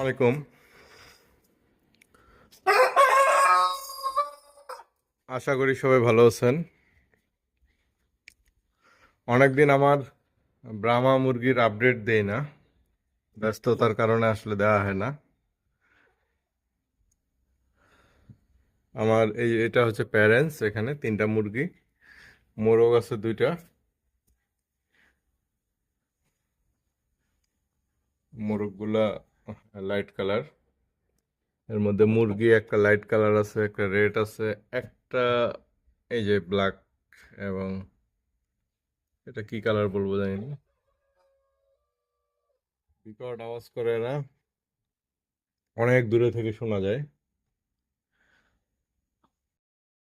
আলাইকুম। আশা করি সবাই ভালো আছেন। অনেকদিন আমার ব্রাহ্মা মুরগির আপডেট দেই না। ব্যস্ততার কারণে আসলে দেওয়া হয় না। আমার এই এটা হচ্ছে প্যারেন্টস এখানে, তিনটা মুরগি। মোরগ আছে দুইটা। মোরগগুলা লাইট কালারের মধ্যে মুরগি, একটা লাইট কালার আছে, একটা রেড আছে, একটা এই যে ব্ল্যাক এবং এটা কি কালার বলব জানি না আওয়াজ করে না। অনেক দূরে থেকে শোনা যায়।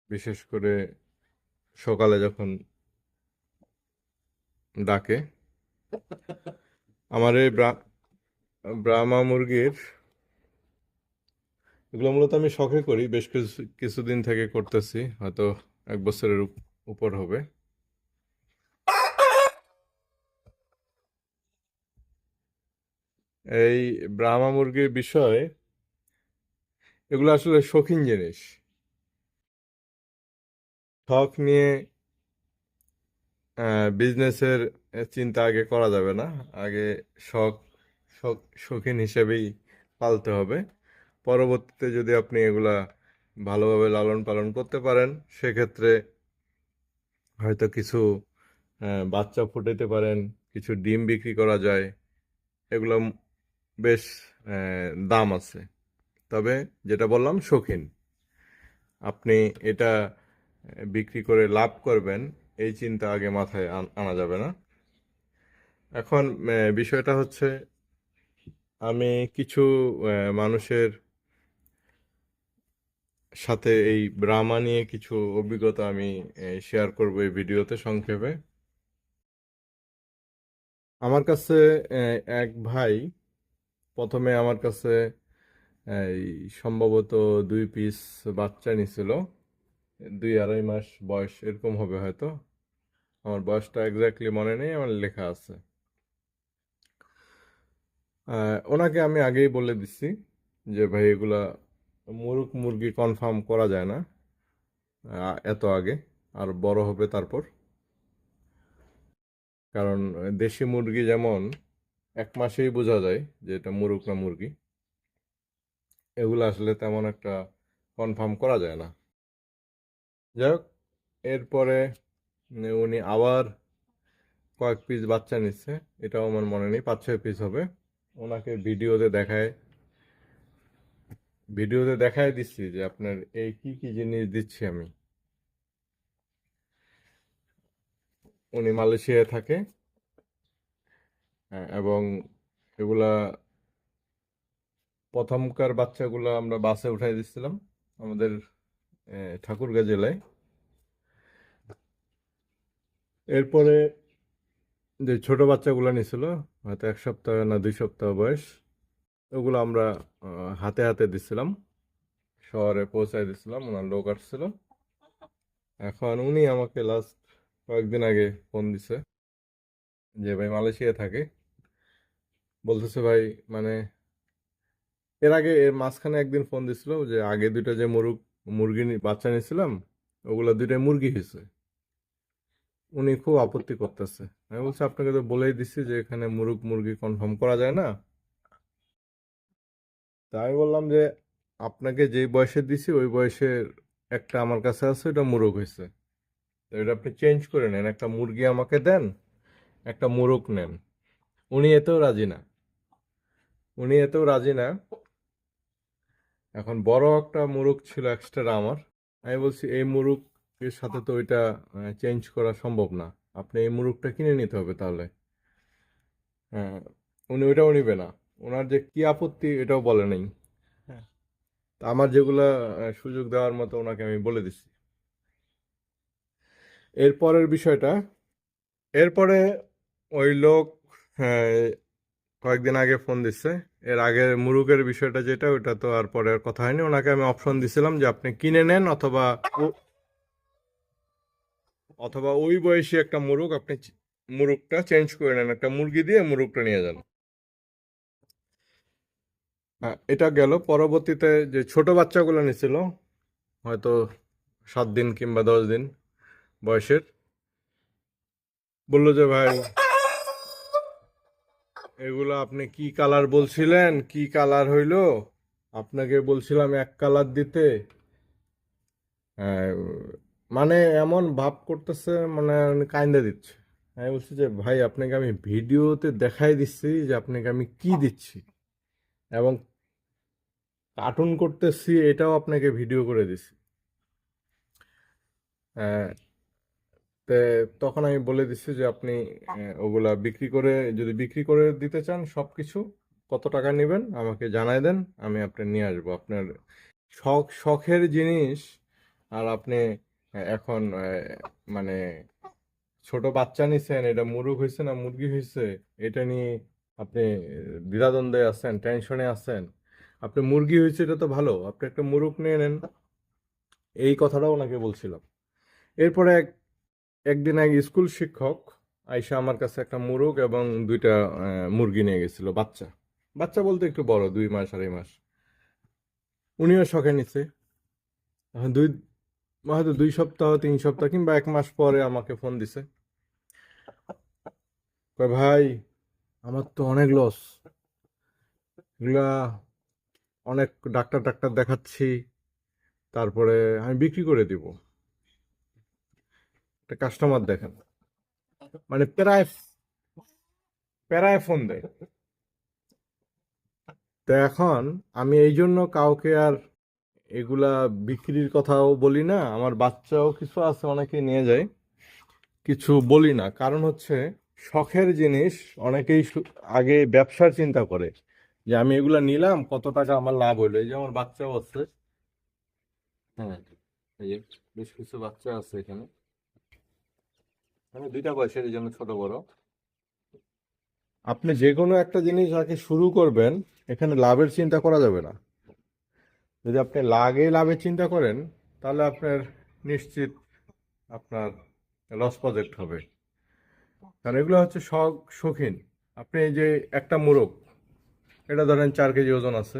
বিশেষ করে সকালে যখন ডাকে। আমার এই ব্রাহ্মা মুরগির, এগুলো মূলত আমি শখে করি, বেশ কিছু, কিছুদিন থেকে করতেছি, হয়তো এক বছরের উপর হবে। এই ব্রাহ্মা মুরগির বিষয়, এগুলো আসলে শৌখিন জিনিস। শখ নিয়ে বিজনেসের চিন্তা আগে করা যাবে না। আগে শখ শখ শৌখিন হিসেবেই পালতে হবে। পরবর্তীতে যদি আপনি এগুলা ভালোভাবে লালন পালন করতে পারেন, সেক্ষেত্রে হয়তো কিছু বাচ্চা ফুটাতে পারেন, কিছু ডিম বিক্রি করা যায়, এগুলো বেশ দাম আছে। তবে যেটা বললাম, শৌখিন। আপনি এটা বিক্রি করে লাভ করবেন, এই চিন্তা আগে মাথায় আন- আনা যাবে না। এখন বিষয়টা হচ্ছে আমি কিছু মানুষের সাথে এই ব্রাহ্মা নিয়ে কিছু অভিজ্ঞতা আমি শেয়ার করব এই ভিডিওতে সংক্ষেপে। আমার কাছে এক ভাই প্রথমে আমার কাছে এই সম্ভবত দুই পিস বাচ্চা নিছিল। দুই আড়াই মাস বয়স, এরকম হবে হয়তো। আমার বয়সটা এক্স্যাক্টলি মনে নেই, আমার লেখা আছে। ওনাকে আমি আগেই বলে দিছি যে, ভাই, এগুলা মুরগ মুরগি কনফার্ম করা যায় না এত আগে, আর বড় হবে তারপর। কারণ দেশি মুরগি যেমন এক মাসেই বোঝা যায় যে, এটা মুরগ না মুরগি। এগুলো আসলে তেমন একটা কনফার্ম করা যায় না। যাই হোক, এরপরে উনি আবার কয়েক পিস বাচ্চা নিচ্ছে। এটাও আমার মনে নেই, পাঁচ ছয় পিস হবে। ওনাকে ভিডিওতে দেখায়। ভিডিওতে দেখায় দিচ্ছি যে আপনার এই কি কি জিনিস দিচ্ছি আমি। উনি মালয়েশিয়ায় থাকে হ্যাঁ, এবং এগুলা প্রথমকার বাচ্চাগুলো আমরা বাসে উঠাই দিচ্ছিলাম আমাদের ঠাকুরগাঁ জেলায়। এরপরে যে ছোট বাচ্চাগুলো নিছিল হয়তো এক সপ্তাহ না দুই সপ্তাহ বয়স, ওগুলো আমরা হাতে হাতে দিছিলাম। শহরে পৌঁছায় দিছিলাম, ওনার লোক আসছিল। এখন উনি আমাকে লাস্ট কয়েকদিন আগে ফোন দিছে যে, ভাই, মালয়েশিয়া থাকে। বলতেছে, ভাই মানে এর আগে এর মাঝখানে একদিন ফোন দিছিল যে, আগে দুইটা যে মুরগ, মুরগি বাচ্চা নিয়েছিলাম, ওগুলো দুইটাই মুরগি হয়েছে উনি খুব আপত্তি করতেছে। আমি বলছি, আপনাকে তো বলেই দিছি যে এখানে মুরগ মুরগি কনফার্ম করা যায় না? তা আমি বললাম যে, আপনাকে যেই বয়সে দিছি, ওই বয়সের একটা আমার কাছে আছে ওটা মুরগ হয়েছে তো এটা আপনি চেঞ্জ করে নেন। একটা মুরগি আমাকে দেন, একটা মুরগ নেন। উনি এতেও রাজি না। উনি এতেও রাজি না। এখন বড় একটা মুরগ ছিল এক্সট্রা আমার। আমি বলছি, এই মুরগের সাথে তো ওইটা চেঞ্জ করা সম্ভব না। আপনি এই মুরগটা কিনে নিতে হবে তাহলে। হ্যাঁ উনি ওইটাও নিবে না। ওনার যে কি আপত্তি এটাও বলে নাই। হ্যাঁ। তা আমার যেগুলা সুযোগ দেওয়ার মতো ওনাকে আমি বলে দিছি। এরপরের বিষয়টা এরপরে ওই লোক হ্যাঁ, কয়েকদিন আগে ফোন দিচ্ছে এর আগে মুরুগের বিষয়টা যেটা ওটা তো আর পরে আর কথা হয়নি। ওনাকে আমি অপশন দিছিলাম যে আপনি কিনে নেন অথবা অথবা ওই বয়সী একটা মুরগ আপনি মুরগটা চেঞ্জ করে নেন একটা মুরগি দিয়ে মুরগটা নিয়ে যান। হ্যাঁ, এটা গেল। পরবর্তীতে যে ছোট বাচ্চাগুলো নিছিল হয়তো সাত দিন কিংবা দশ দিন বয়সের বলল যে ভাই এগুলো আপনি কি কালার বলছিলেন? কি কালার হইল? আপনাকে বলছিলাম এক কালার দিতে। হ্যাঁ, মানে এমন ভাব করতেছে মানে কাইন্দা দিচ্ছে। আমি বলছি যে, ভাই, আপনাকে আমি ভিডিওতে দেখাই দিচ্ছি যে, আপনাকে আমি কি দিচ্ছি এবং কার্টুন করতেছি, এটাও আপনাকে ভিডিও করে দিছি তে তখন আমি বলে দিচ্ছি যে, আপনি ওগুলা বিক্রি করে, যদি বিক্রি করে দিতে চান সব কিছু কত টাকা নেবেন আমাকে জানাই দেন, আমি আপনার নিয়ে আসব। আপনার শখ, শখের জিনিস, আর আপনি এখন মানে ছোট বাচ্চা নিছেন, এটা মুরগ হয়েছে না মুরগি হয়েছে এটা নিয়ে আপনি দ্বিধাদ্বন্দ্বে আছেন, টেনশনে আছেন, আপনি মুরগি হয়েছে এটা তো ভালো, আপনি একটা মুরগ নিয়ে নেন। এই কথাটাও ওনাকে বলছিলাম। এরপরে এক, একদিন এক স্কুল শিক্ষক আইসা আমার কাছে একটা মুরগ এবং দুইটা মুরগি নিয়ে গেছিল, বাচ্চা। বাচ্চা বলতে একটু বড়, দুই মাস আড়াই মাস। উনিও শখে নিছে। দুই হয়তো দুই সপ্তাহ, তিন সপ্তাহ কিংবা এক মাস পরে আমাকে ফোন দিছে। ভাই, আমার তো অনেক লস এগুলা অনেক ডাক্তার ডাক্তার দেখাচ্ছি। তারপরে আমি বিক্রি করে দিব। একটা কাস্টমার দেখেন। মানে প্রায় প্রায় ফোন দেয়। তো এখন আমি এই জন্য কাউকে আর এগুলা বিক্রির কথাও বলি না, আমার বাচ্চাও কিছু আছে অনেকে নিয়ে যায়, কিছু বলি না। কারণ হচ্ছে শখের জিনিস অনেকেই আগে ব্যবসার চিন্তা করে, যে আমি এগুলা নিলাম, কত টাকা আমার লাভ হইল। এই যে আমার বাচ্চাও আছে। হ্যাঁ এই যে বেশ কিছু বাচ্চা আছে এখানে। মানে দুইটা বয়সের, এই জন্য ছোট বড়। আপনি যে কোনো একটা জিনিস আগে শুরু করবেন, এখানে লাভের চিন্তা করা যাবে না। যদি আপনি লাগে লাভের চিন্তা করেন, তাহলে আপনার নিশ্চিত আপনার লস প্রজেক্ট হবে। কারণ এগুলো হচ্ছে শখ, শৌখিন। আপনি যে একটা মোরগ, এটা ধরেন চার কেজি ওজন আছে।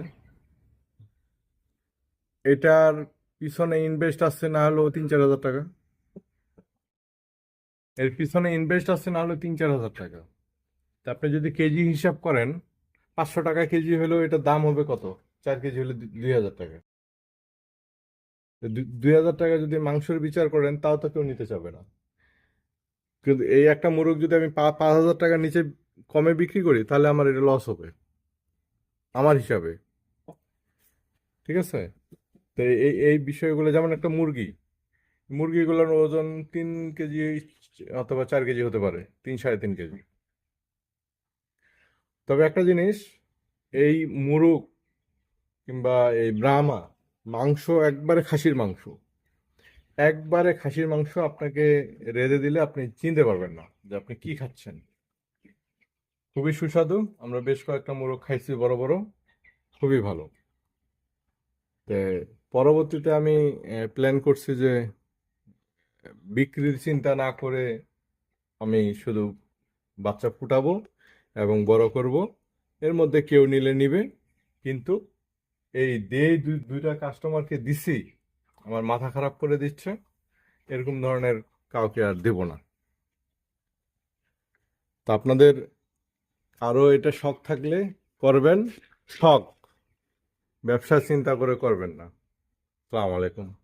এটার পিছনে ইনভেস্ট আসছে না হলেও তিন, চার হাজার টাকা। এর পিছনে ইনভেস্ট আসছে না হলেও তিন, চার হাজার টাকা। তা আপনি যদি কেজি হিসাব করেন, পাঁচশো টাকা কেজি হলেও এটার দাম হবে কত? চার কেজি হলে দুই হাজার টাকা। দুই হাজার টাকা যদি মাংসের বিচার করেন, তাও তো কেউ নিতে চাবে না। কিন্তু এই একটা মোরগ যদি আমি পাঁচ হাজার টাকার নিচে কমে বিক্রি করি, তাহলে আমার এটা লস হবে। আমার হিসাবে। ঠিক আছে? তো এই এই বিষয়গুলো, যেমন একটা মুরগি। মুরগিগুলোর ওজন তিন কেজি অথবা চার কেজি হতে পারে, তিন, সাড়ে তিন কেজি। তবে একটা জিনিস, এই মুরগ কিংবা এই ব্রাহ্মা, মাংস একবারে খাসির মাংস। একবারে খাসির মাংস আপনাকে রেঁধে দিলে আপনি চিনতে পারবেন না যে আপনি কি খাচ্ছেন। খুবই সুস্বাদু, আমরা বেশ কয়েকটা মোরগ খাইছি বড় বড়, খুবই ভালো। পরবর্তীতে আমি প্ল্যান করছি যে, বিক্রির চিন্তা না করে আমি শুধু বাচ্চা ফুটাবো এবং বড় করব। এর মধ্যে কেউ নিলে নিবে, কিন্তু এই দেই দুই- দুইটা কাস্টমারকে দিছি, আমার মাথা খারাপ করে দিচ্ছে, এরকম ধরনের কাউকে আর দেব না। তা আপনাদের আরও এটা শখ থাকলে করবেন, শখ। ব্যবসা চিন্তা করে করবেন না। আসসালামু আলাইকুম।